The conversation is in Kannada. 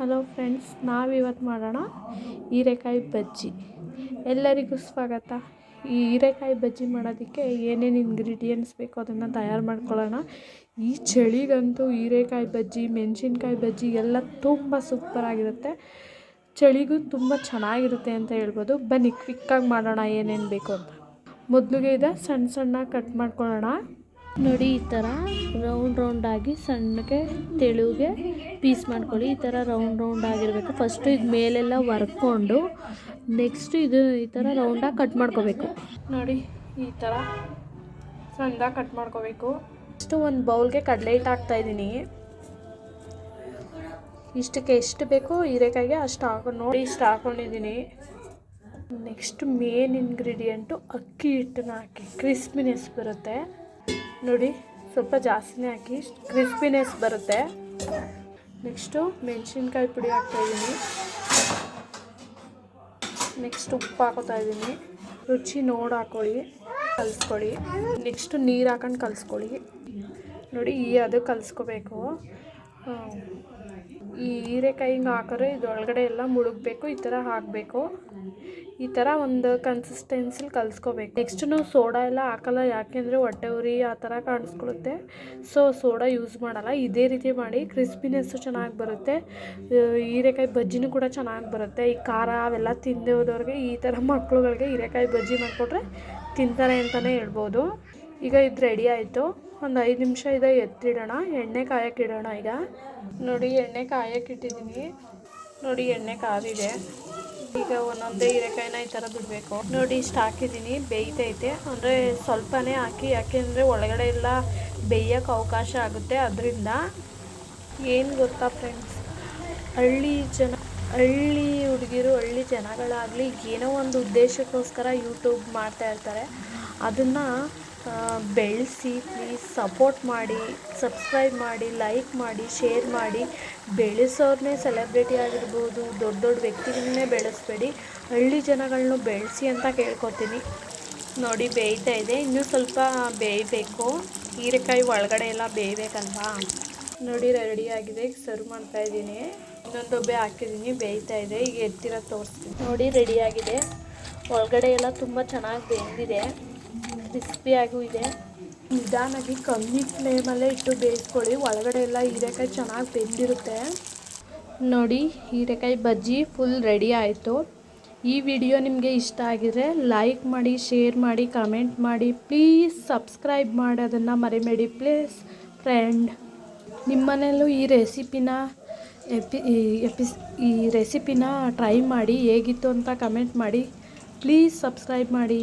ಹಲೋ ಫ್ರೆಂಡ್ಸ್, ನಾವಿವತ್ತು ಮಾಡೋಣ ಹೀರೆಕಾಯಿ ಬಜ್ಜಿ. ಎಲ್ಲರಿಗೂ ಸ್ವಾಗತ. ಈ ಹೀರೆಕಾಯಿ ಬಜ್ಜಿ ಮಾಡೋದಕ್ಕೆ ಏನೇನು ಇಂಗ್ರೀಡಿಯೆಂಟ್ಸ್ ಬೇಕೋ ಅದನ್ನು ತಯಾರು ಮಾಡ್ಕೊಳ್ಳೋಣ. ಈ ಚಳಿಗಂತೂ ಹೀರೆಕಾಯಿ ಬಜ್ಜಿ, ಮೆಣಸಿನ್ಕಾಯಿ ಬಜ್ಜಿ ಎಲ್ಲ ತುಂಬ ಸೂಪರಾಗಿರುತ್ತೆ ಚಳಿಗೂ ತುಂಬ ಚೆನ್ನಾಗಿರುತ್ತೆ ಅಂತ ಹೇಳ್ಬೋದು. ಬನ್ನಿ ಕ್ವಿಕ್ಕಾಗಿ ಮಾಡೋಣ ಏನೇನು ಬೇಕು ಅಂತ. ಮೊದಲಿಗೆ ಇದೆ ಸಣ್ಣ ಸಣ್ಣ ಕಟ್ ಮಾಡ್ಕೊಳ್ಳೋಣ. ನೋಡಿ, ಈ ಥರ ರೌಂಡ್ ರೌಂಡಾಗಿ ಸಣ್ಣಗೆ ತೆಳುಗೆ ಪೀಸ್ ಮಾಡ್ಕೊಳ್ಳಿ. ಈ ಥರ ರೌಂಡ್ ರೌಂಡ್ ಆಗಿರಬೇಕು. ಫಸ್ಟು ಇದು ಮೇಲೆಲ್ಲ ವರ್ಕೊಂಡು ನೆಕ್ಸ್ಟ್ ಇದು ಈ ಥರ ರೌಂಡಾಗಿ ಕಟ್ ಮಾಡ್ಕೋಬೇಕು. ನೋಡಿ, ಈ ಥರ ಸಣ್ಣದಾಗಿ ಕಟ್ ಮಾಡ್ಕೋಬೇಕು. ಇಷ್ಟು ಒಂದು ಬೌಲ್ಗೆ ಕಡಲೆ ಹಿಟ್ಟು ಹಾಕ್ತಾಯಿದ್ದೀನಿ ಇಷ್ಟಕ್ಕೆ ಎಷ್ಟು ಬೇಕೋ ಹೀರೆಕಾಯಿಗೆ ಅಷ್ಟು ಹಾಕೊಂಡು ನೋಡಿ, ಇಷ್ಟು ಹಾಕೊಂಡಿದ್ದೀನಿ. ನೆಕ್ಸ್ಟ್ ಮೇನ್ ಇಂಗ್ರೀಡಿಯೆಂಟು ಅಕ್ಕಿ ಹಿಟ್ಟನ್ನ ಹಾಕಿ. ಕ್ರಿಸ್ಪಿನೆಸ್ ಬರುತ್ತೆ. ನೋಡಿ, ಸ್ವಲ್ಪ ಜಾಸ್ತಿನೇ ಹಾಕಿ ಕ್ರಿಸ್ಪಿನೆಸ್ ಬರುತ್ತೆ. ನೆಕ್ಸ್ಟು ಮೆಣಸಿನ್ಕಾಯಿ ಪುಡಿ ಹಾಕ್ತಾಯಿದ್ದೀನಿ ನೆಕ್ಸ್ಟ್ ಉಪ್ಪು ಹಾಕೋತಾ ಇದ್ದೀನಿ ರುಚಿ ನೋಡಿ ಹಾಕೊಳ್ಳಿ, ಕಲಿಸ್ಕೊಳ್ಳಿ. ನೆಕ್ಸ್ಟು ನೀರು ಹಾಕೊಂಡು ಕಲಿಸ್ಕೊಳ್ಳಿ. ನೋಡಿ, ಈ ಅದು ಕಲಿಸ್ಕೋಬೇಕು. ಈ ಹೀರೆಕಾಯಿ ಹಿಂಗೆ ಹಾಕಿದ್ರೆ ಇದ್ರೊಳಗಡೆ ಎಲ್ಲ ಮುಳುಗಬೇಕು, ಈ ಥರ ಹಾಕಬೇಕು. ಈ ಥರ ಒಂದು ಕನ್ಸಿಸ್ಟೆನ್ಸಿಲಿ ಕಲಿಸ್ಕೋಬೇಕು. ನೆಕ್ಸ್ಟ್ ನಾವು ಸೋಡಾ ಎಲ್ಲ ಹಾಕಲ್ಲ, ಯಾಕೆಂದರೆ ಹೊಟ್ಟೆ ಉರಿ ಆ ಥರ ಕಾಣಿಸ್ಕೊಳ್ಳುತ್ತೆ ಸೊ ಸೋಡಾ ಯೂಸ್ ಮಾಡಲ್ಲ. ಇದೇ ರೀತಿ ಮಾಡಿ ಕ್ರಿಸ್ಪಿನೆಸ್ಸು ಚೆನ್ನಾಗಿ ಬರುತ್ತೆ. ಹೀರೆಕಾಯಿ ಬಜ್ಜಿನೂ ಕೂಡ ಚೆನ್ನಾಗಿ ಬರುತ್ತೆ. ಈ ಖಾರ ಅವೆಲ್ಲ ತಿಂದೆ ಈ ಥರ ಮಕ್ಕಳುಗಳಿಗೆ ಹೀರೆಕಾಯಿ ಬಜ್ಜಿ ಮಾಡಿಕೊಟ್ರೆ ತಿಂತಾರೆ ಅಂತಲೇ ಹೇಳ್ಬೋದು. ಈಗ ಇದು ರೆಡಿ ಆಯಿತು. ಒಂದು ಐದು ನಿಮಿಷ ಇದೆ, ಎತ್ತಿಡೋಣ. ಎಣ್ಣೆ ಕಾಯಕ್ಕೆ ಇಡೋಣ ಈಗ. ನೋಡಿ, ಎಣ್ಣೆ ಕಾಯಕ್ಕೆ ಇಟ್ಟಿದ್ದೀನಿ ನೋಡಿ, ಎಣ್ಣೆ ಕಾದಿದೆ ಈಗ ಒಂದೊಂದೇ ಹೀರೆಕಾಯಿನ ಈ ಥರ ಬಿಡಬೇಕು. ನೋಡಿ, ಇಷ್ಟು ಹಾಕಿದ್ದೀನಿ ಬೇಯ್ತೈತೆ. ಅಂದರೆ ಸ್ವಲ್ಪನೇ ಹಾಕಿ, ಯಾಕೆಂದರೆ ಒಳಗಡೆ ಎಲ್ಲ ಬೇಯೋಕ್ಕೆ ಅವಕಾಶ ಆಗುತ್ತೆ. ಅದರಿಂದ ಏನು ಗೊತ್ತಾ ಫ್ರೆಂಡ್ಸ್ ಹಳ್ಳಿ ಜನ, ಹಳ್ಳಿ ಹುಡುಗಿರು, ಹಳ್ಳಿ ಜನಗಳಾಗಲಿ ಏನೋ ಒಂದು ಉದ್ದೇಶಕ್ಕೋಸ್ಕರ ಯೂಟ್ಯೂಬ್ ಮಾಡ್ತಾ ಇರ್ತಾರೆ. ಅದನ್ನು ಬೆಳೆಸಿ ಪ್ಲೀಸ್ ಸಪೋರ್ಟ್ ಮಾಡಿ ಸಬ್ಸ್ಕ್ರೈಬ್ ಮಾಡಿ ಲೈಕ್ ಮಾಡಿ ಶೇರ್ ಮಾಡಿ. ಬೆಳೆಸೋರನ್ನೇ ಸೆಲೆಬ್ರಿಟಿ ಆಗಿರ್ಬೋದು, ದೊಡ್ಡ ದೊಡ್ಡ ವ್ಯಕ್ತಿಗಳನ್ನೇ ಬೆಳೆಸ್ಬೇಡಿ. ಹಳ್ಳಿ ಜನಗಳನ್ನೂ ಬೆಳೆಸಿ ಅಂತ ಕೇಳ್ಕೊತೀನಿ. ನೋಡಿ, ಬೇಯ್ತಾ ಇದೆ. ಇನ್ನೂ ಸ್ವಲ್ಪ ಬೇಯಬೇಕು. ಹೀರೆಕಾಯಿ ಒಳಗಡೆ ಎಲ್ಲ ಬೇಯಬೇಕಲ್ವಾ? ನೋಡಿ ರೆಡಿಯಾಗಿದೆ ಈಗ ಸರ್ವ್ ಮಾಡ್ತಾಯಿದ್ದೀನಿ ಇನ್ನೊಂದು ಒಬ್ಬೆ ಹಾಕಿದ್ದೀನಿ. ಬೇಯ್ತಾ ಇದೆ. ಈಗ ಎತ್ತಿರ ತೋರಿಸ್ತೀನಿ. ನೋಡಿ ರೆಡಿಯಾಗಿದೆ ಒಳಗಡೆ ಎಲ್ಲ ತುಂಬ ಚೆನ್ನಾಗಿ ಬೆಂದಿದೆ. ಕ್ರಿಸ್ಪಿಯಾಗೂ ಇದೆ. ನಿಧಾನಾಗಿ ಕಮ್ಮಿ ಫ್ಲೇಮಲ್ಲೇ ಇಟ್ಟು ಬೇಯಿಸ್ಕೊಳ್ಳಿ. ಒಳಗಡೆ ಎಲ್ಲ ಹೀರೆಕಾಯಿ ಚೆನ್ನಾಗಿ ಬೆಂದಿರುತ್ತೆ. ನೋಡಿ, ಹೀರೆಕಾಯಿ ಬಜ್ಜಿ ಫುಲ್ ರೆಡಿ ಆಯಿತು. ಈ ವಿಡಿಯೋ ನಿಮಗೆ ಇಷ್ಟ ಆಗಿದರೆ ಲೈಕ್ ಮಾಡಿ ಶೇರ್ ಮಾಡಿ ಕಮೆಂಟ್ ಮಾಡಿ. ಪ್ಲೀಸ್ ಸಬ್ಸ್ಕ್ರೈಬ್ ಮಾಡಿ ಅದನ್ನು ಮರಿಬೇಡಿ. ಪ್ಲೀಸ್ ಫ್ರೆಂಡ್ ನಿಮ್ಮನೆಯಲ್ಲೂ ಈ ರೆಸಿಪಿನ ಎಪಿ ಈ ರೆಸಿಪಿನ ಟ್ರೈ ಮಾಡಿ, ಹೇಗಿತ್ತು ಅಂತ ಕಮೆಂಟ್ ಮಾಡಿ. ಪ್ಲೀಸ್ ಸಬ್ಸ್ಕ್ರೈಬ್ ಮಾಡಿ.